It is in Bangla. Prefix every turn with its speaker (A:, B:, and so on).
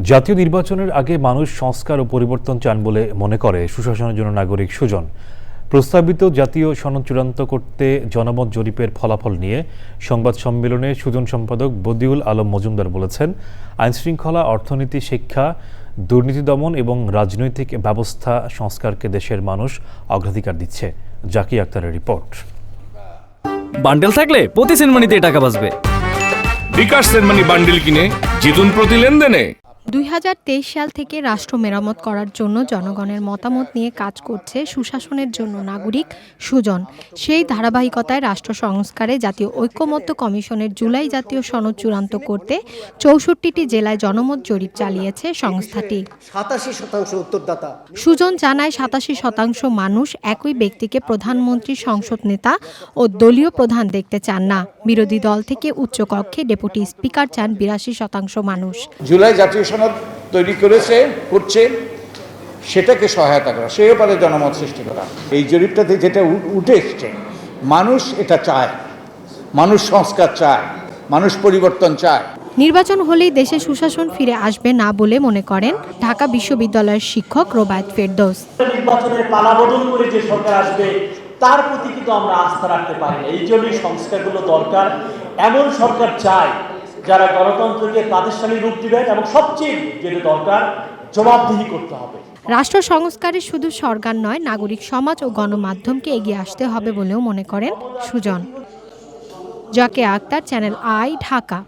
A: জাতীয় নির্বাচনের আগে মানুষ সংস্কার ও পরিবর্তন চান বলে মনে করে সুশাসনের জন্য নাগরিক সুজন। প্রস্তাবিত জাতীয় সনদ চূড়ান্ত করতে জনমত জরিপের ফলাফল নিয়ে সংবাদ সম্মেলনে সুজন সম্পাদক বদিউল আলম মজুমদার বলেছেন আইনশৃঙ্খলা অর্থনীতি শিক্ষা দুর্নীতি দমন এবং রাজনৈতিক ব্যবস্থা সংস্কারকে দেশের মানুষ অগ্রাধিকার দিচ্ছে। জাকি আক্তারের রিপোর্ট।
B: বান্ডেল থাকলে প্রতি সেনমানিতে টাকা বাঁচবে।
C: বিকাশ সেনমানি বান্ডেল কিনে জিতুন প্রতি লেনদেনে।
D: দুই হাজার তেইশ সাল থেকে রাষ্ট্র মেরামত করার জন্য জনগণের মতামত নিয়ে কাজ করছে সুশাসনের জন্য নাগরিক সুজন। সেই ধারাবাহিকতায় রাষ্ট্র সংস্কারে জাতীয় ঐক্যমত্য কমিশনের জুলাই জাতীয় সনদ চূড়ান্ত করতে চৌষট্টিটি জেলায় জনমত জরিপ চালিয়েছে সংস্থাটি।
E: সাতাশি শতাংশ উত্তরদাতা।
D: সুজন জানায় সাতাশি শতাংশ মানুষ একই ব্যক্তিকে প্রধানমন্ত্রী সংসদ নেতা ও দলীয় প্রধান দেখতে চান না। বিরোধী দল থেকে উচ্চকক্ষে ডেপুটি স্পিকার চান বিরাশি শতাংশ মানুষ।
F: জুলাই জাতীয় সনদ তৈরি করেছে করছে সেটাকে সহায়তা করা। সে ব্যাপারে জনমত সৃষ্টি করা। এই জরিপটাতে যেটা উঠে এসছে মানুষ এটা চায়। মানুষ সংস্কার চায়। মানুষ পরিবর্তন চায়।
D: নির্বাচন হলেই দেশে সুশাসন ফিরে আসবে না বলে মনে করেন ঢাকা বিশ্ববিদ্যালয়ের শিক্ষক রোবায়ত ফেরদৌস।
G: নির্বাচনের পালাবদল করে যে সরকার আসবে তার প্রতি কিন্তু আমরা আস্থা রাখতে পারি না। এই জন্যই সংস্কারগুলো দরকার। এমন সরকার চাই যারা গণতন্ত্রকে প্রাতিষ্ঠানিক রূপ দিবেন এবং সবচেয়ে যেটা দরকার, জবাবদিহি করতে হবে।
D: রাষ্ট্র সংস্কারে শুধু সরকার নয়, নাগরিক সমাজ ও গণমাধ্যমকে এগিয়ে আসতে হবে বলেও মনে করেন সুজন। জাকে আক্তার, চ্যানেল আই, ঢাকা।